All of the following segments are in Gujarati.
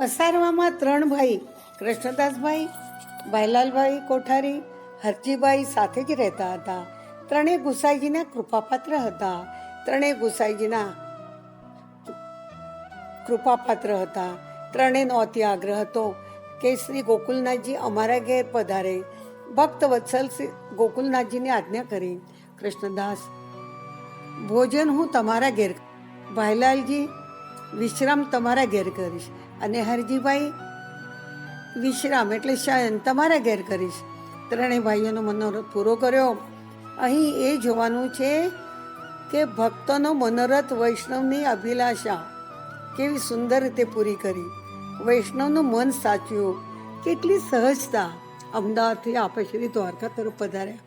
અસારવામાં ત્રણ ભાઈ, કૃષ્ણદાસભાઈ, ભાઈલાલભાઈ કોઠારી, હરજીભાઈ સાથે જ રહેતા હતા. ત્રણેય ગુસાઈજીના કૃપાપાત્ર હતા. ત્રણેય ગુસાઈજીના કૃપાપાત્ર હતા. ત્રણેયનો અતિ આગ્રહ હતો કે શ્રી ગોકુલનાથજી અમારા ઘેર પધારે. ભક્ત વત્સલ ગોકુલનાથજીને આજ્ઞા કરી, કૃષ્ણદાસ, ભોજન હું તમારા ઘેર, ભાઈલાલજી, વિશ્રામ તમારા ઘેર કરીશ. અને હરજીભાઈ વિશ્રામ એટલે શયન તમારા ઘેર કરીશ. ત્રણેય ભાઈઓનો મનોરથ પૂરો કર્યો. અહીં એ જોવાનું છે કે ભક્તોનો મનોરથ વૈષ્ણવની અભિલાષા કેવી સુંદર રીતે પૂરી કરી. વૈષ્ણવનું મન સાચ્યું કેટલી સહજતા અમદાવાદથી આપે શ્રી દ્વારકા તરફ પધાર્યા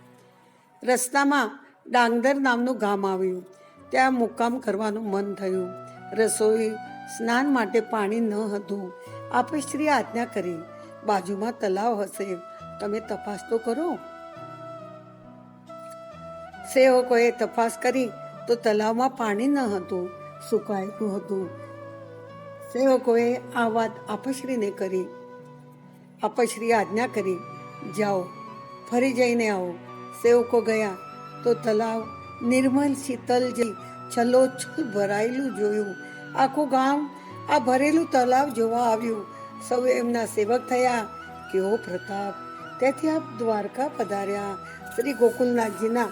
રસ્તામાં ડાંગદર નામનું ગામ આવ્યું. ત્યાં મુક્કામ કરવાનું મન થયું. રસોઈ સ્નાન માટે પાણી ન હતું. આપે શ્રી આજ્ઞા કરી, બાજુમાં તલાવ હશે. તમે તપાસ તો કરો. સેવકોએ તપાસ કરી તો તલાવમાં પાણી ન હતું, સુકાયેલું હતું. સેવકોએ આ વાત આપશ્રીને કરી. આપશ્રી આજ્ઞા કરી, જાઓ, ફરી જઈને આવો. સેવકો ગયા તો તલાવ નિર્મલ શીતલ જઈ છલોછલ ભરાયેલું જોયું. આખું ગામ આ ભરેલું તલાવ જોવા આવ્યું. સૌ એમના સેવક થયા. કેવો પ્રતાપ. તેથી આપ દ્વારકા પધાર્યા. શ્રી ગોકુલનાથજીના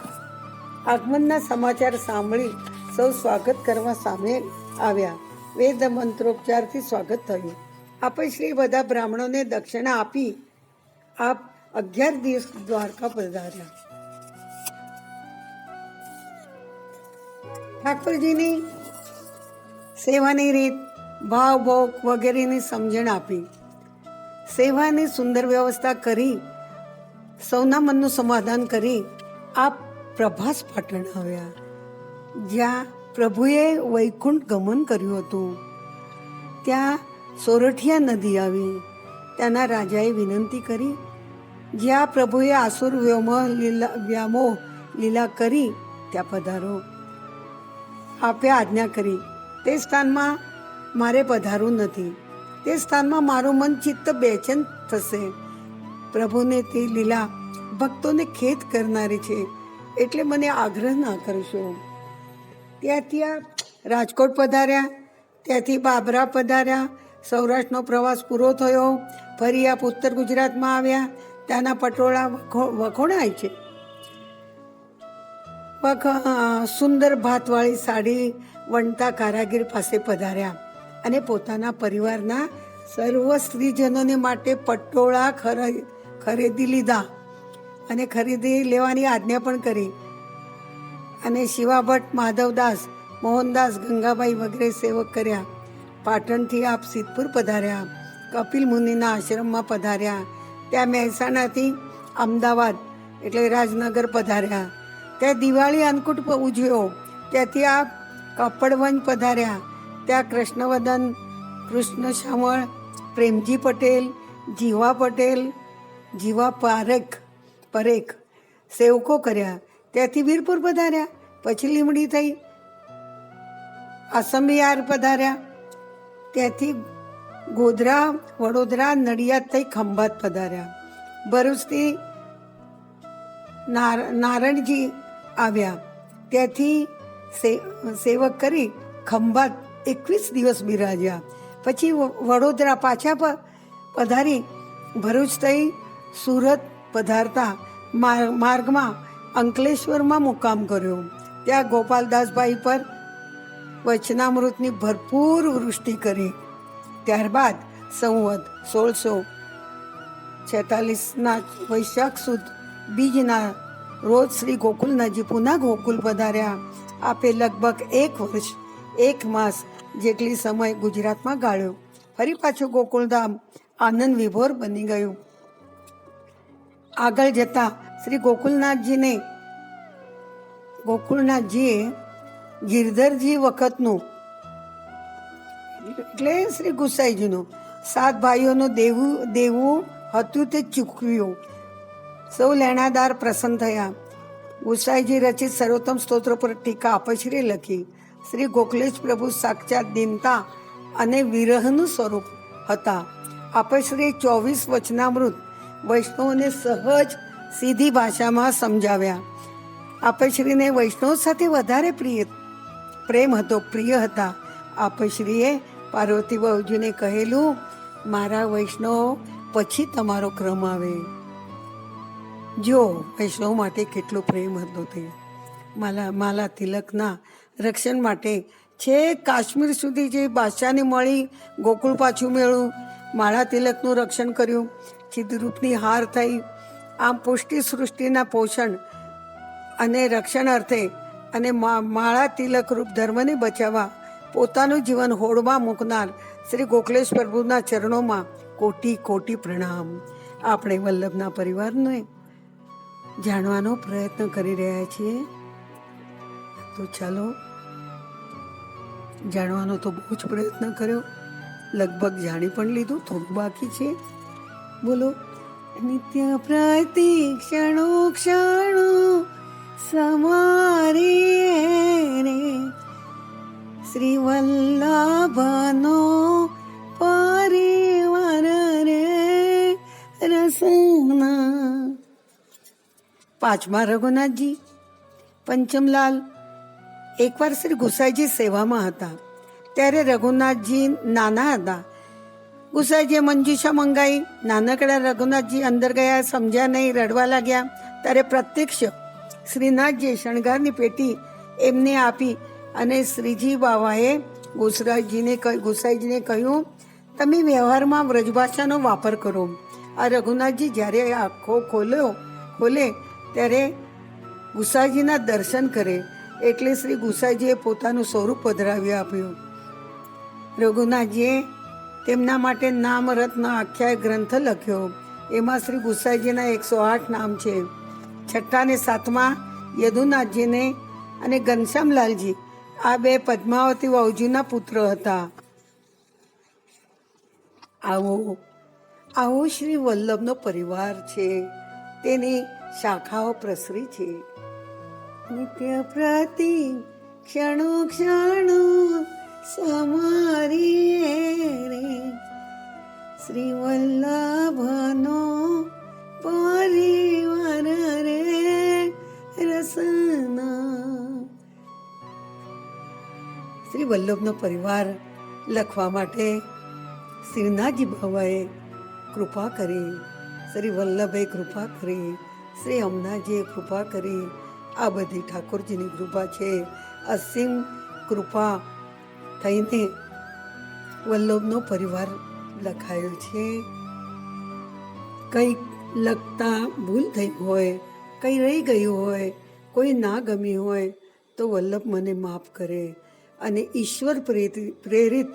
આગમનના સમાચાર સાંભળી સૌ સ્વાગત કરવા સામે આવ્યા. વેદ મંત્રોપચારથી સ્વાગત થયું. આપણે શ્રી બધા બ્રાહ્મણોને દક્ષિણા આપી આપ અગિયાર દિવસ દ્વારકા પધાર્યા. ઠાકોરજીની સેવાની રીત, ભાવ ભોગ વગેરેની સમજણ આપી. સેવાની સુંદર વ્યવસ્થા કરી, સૌના મનનું સમાધાન કરી, આપ પ્રભાસ પાટણ આવ્યા. જ્યાં પ્રભુએ વૈકુંઠ ગમન કર્યું હતું. ત્યાં સોરઠિયા નદી આવી. ત્યાંના રાજાએ વિનંતી કરી. જ્યાં પ્રભુએ આસુર વ્યોમ લીલા વ્યામોહ લીલા કરી, ત્યાં પધારો. આપે આજ્ઞા કરી. તે સ્થાનમાં મારે પધારવું નથી. તે સ્થાનમાં મારું મન ચિત્ત બેચેન થશે. પ્રભુને તે લીલા ભક્તોને ખેદ કરનારી છે, એટલે મને આગ્રહ ના કરશો. ત્યાંથી આ રાજકોટ પધાર્યા, ત્યાંથી બાબરા પધાર્યા, સૌરાષ્ટ્રનો પ્રવાસ પૂરો થયો, ફરી આપ ઉત્તર ગુજરાતમાં આવ્યા, ત્યાંના પટોળા વખો- વખોણાય છે. સુંદર ભાતવાળી સાડી વણતા કારાગીર પાસે પધાર્યા અને પોતાના પરિવારના સર્વ સ્ત્રીજનોને માટે પટોળા ખર- ખરીદી લીધા અને ખરીદી લેવાની આજ્ઞા પણ કરી. અને શિવા ભટ્ટ માધવદાસ, મોહનદાસ ગંગાબાઈ વગેરે સેવક કર્યા. પાટણથી આપ સિદ્ધપુર પધાર્યા. કપિલ મુનિના આશ્રમમાં પધાર્યા. ત્યાં મહેસાણાથી અમદાવાદ એટલે રાજનગર પધાર્યા. ત્યાં દિવાળી અન્નકૂટ ઉજવ્યો. ત્યાંથી આપ કપડવંજ પધાર્યા ત્યાં કૃષ્ણવદન કૃષ્ણ શામળ પ્રેમજી પટેલ જીવા પટેલ જીવા પારેખ પરેખ સેવકો કર્યા ત્યાંથી વીરપુર પધાર્યા પછી લીમડી થઈ આસંબિયાર પધાર્યા ત્યાંથી ગોધરા વડોદરા નડિયાદ થઈ ખંભાત પધાર્યા ભરૂચથી નાર નારણજી આવ્યા ત્યાંથી સે- સેવક કરી ખંભાત એકવીસ દિવસ બિરાજ્યા. પછી વડોદરા પાછા પ- પધારી ભરૂચ થઈ સુરત પધારતા માર- માર્ગમાં અંકલેશ્વરમાં મુકામ કર્યો. ત્યાં ગોપાલદાસભાઈ પર વચનામૃતની ભરપૂર વૃષ્ટિ કરી. ત્યારબાદ સંવત સોળસો છેતાલીસના વૈશાખ સુદ બીજના રોજ શ્રી ગોકુલનાથજી પુનઃ ગોકુલ પધાર્યા. આપે લગભગ એક વર્ષ, એક માસ જેટલી સમય ગુજરાતમાં ગાળ્યો. ફરી પાછું ગોકુળધામ આનંદ વિભોર બની ગયું. આગળ જતા શ્રી ગોકુલનાથજીને, ગોકુળનાથજીએ ગિરધરજી વખતનું, એટલે શ્રી ગુસાઈજીનું, સાત ભાઈઓનું દેવું દેવું હતું તે ચૂકવ્યું. સૌ લેણાદાર પ્રસન્ન થયા. ગુસાઈજી રચિત સર્વોત્તમ સ્તોત્ર પર ટીકા આપશ્રી લખી. શ્રી ગોખલેશ પ્રભુ સાક્ષાત દિનતા અને વિરહનું સ્વરૂપ હતા. અપશ્રી ચોવીસ વચનામૃત વૈષ્ણવને સહજ સીધી ભાષામાં સમજાવ્યા. આપશ્રીને વૈષ્ણવ સાથે વધારે પ્રિય પ્રેમ હતો, પ્રિય હતા. આપશ્રીએ પાર્વતી બાબુજીને કહેલું, મારા વૈષ્ણવ, પછી તમારો ક્રમ આવે. જો, વૈષ્ણવ માટે કેટલો પ્રેમ હતો તે. માલા માલા તિલકના રક્ષણ માટે છે કાશ્મીર સુધી જે બાદશાહને મળી, ગોકુળ પાછું મેળવું માળા તિલકનું રક્ષણ કર્યું ચિત્રરૂપની હાર થઈ, આમ પુષ્ટિ સૃષ્ટિના પોષણ અને રક્ષણ અર્થે અને માળા તિલક રૂપ ધર્મને બચાવવા પોતાનું જીવન હોડમાં મૂકનાર શ્રી ગોકલેશ પ્રભુના ચરણોમાં કોટી કોટી પ્રણામ. આપણે વલ્લભના પરિવારને જાણવાનો પ્રયત્ન કરી રહ્યા છીએ. તો ચાલો, જાણવાનો તો બહુ જ પ્રયત્ન કર્યો. લગભગ જાણી પણ લીધું, થોડું બાકી છે. બોલો, નિત્ય પ્રતિ ક્ષણો ક્ષણો સમારી રે. શ્રી વલ્લભનો પાંચમા રઘુનાથજી, પંચમલાલ. એકવાર શ્રી ગુસાઈજી સેવામાં હતા. ત્યારે રઘુનાથજી નાના હતા. ગુસાઈજીએ મંજુષા મંગાઈ. નાનકડા રઘુનાથજી અંદર ગયા, સમજ્યા નહીં, રડવા લાગ્યા. ત્યારે પ્રત્યક્ષ શ્રીનાથજીએ શણગારની પેટી એમને આપી અને શ્રીજી બાવાએ ગુસરાજીને કહ્યું, ગુસાઈજીને કહ્યું, તમે વ્યવહારમાં વ્રજભાષાનો વાપર કરો. આ રઘુનાથજી જ્યારે આંખો ખોલ્યો, ખોલે ત્યારે ગુસાઈજીના દર્શન કરે એટલે શ્રી ગુસાઈજીએ પોતાનું સ્વરૂપ પધરાવી આપ્યું. રઘુનાથજીએ તેમના માટે નામ, રત્ન, આખ્યાય, ગ્રંથ લખ્યો. એમાં શ્રી ગુસાઈજીના એકસો આઠ નામ છે. છઠ્ઠા ને સાતમા યદુનાથજીને અને ઘનશ્યામલાલજી, આ બે પદ્માવતી વાઉજીના પુત્ર હતા. આવો આવો શ્રી વલ્લભનો પરિવાર છે. તેની શાખાઓ પ્રસરી છે. નિત્ય પ્રતિ ક્ષણો ક્ષણો સમારી રે. શ્રી વલ્લભનો પરિવાર રે રસના. શ્રી વલ્લભનો પરિવાર લખવા માટે શ્રીનાથજી બાબાએ કૃપા કરી. શ્રી વલ્લભે કૃપા કરી. શ્રી અમનાજીએ કૃપા કરી આ બધી ઠાકોરજીની કૃપા છે. અસીમ કૃપા થઈને વલ્લભનો પરિવાર લખાયો છે. કંઈક લખતા ભૂલ થઈ હોય, કંઈ રહી ગયું હોય, કોઈ ના ગમી હોય, તો વલ્લભ મને માફ કરે અને ઈશ્વર પ્રેરિત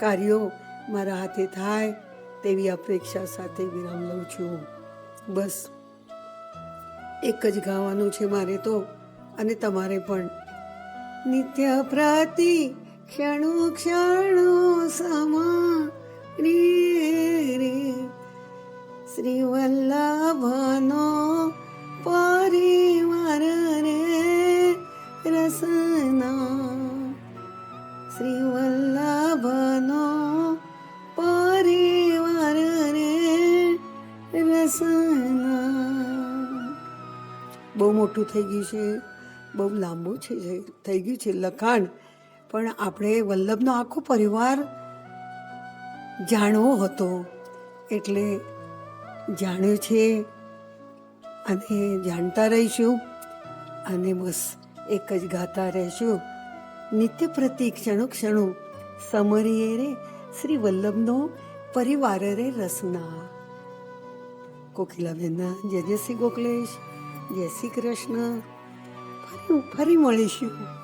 કાર્યો મારા હાથે થાય તેવી અપેક્ષા સાથે વિરામ લઉં છું. બસ. એક જ ગાવાનું છે મારે તો, અને તમારે પણ. નિત્ય પ્રાતિ ક્ષણો ક્ષણો સમા, રે રે. શ્રી વલ્લભનો પરિવાર. બહુ મોટું થઈ ગયું છે, બહુ લાંબુ છે થઈ ગયું છે લખાણ. પણ આપણે વલ્લભનો આખો પરિવાર જાણવો હતો, એટલે જાણ્યો છે અને જાણતા રહીશું અને બસ એક જ ગાતા રહેશું. નિત્ય પ્રતિ ક્ષણો ક્ષણો સમરીએ રે શ્રી વલ્લભનો પરિવાર રે રસના. કોકિલાબેનના જય જય શ્રી ગોકલેશ. જય શ્રી કૃષ્ણ. ફરી ફરી મળીશું.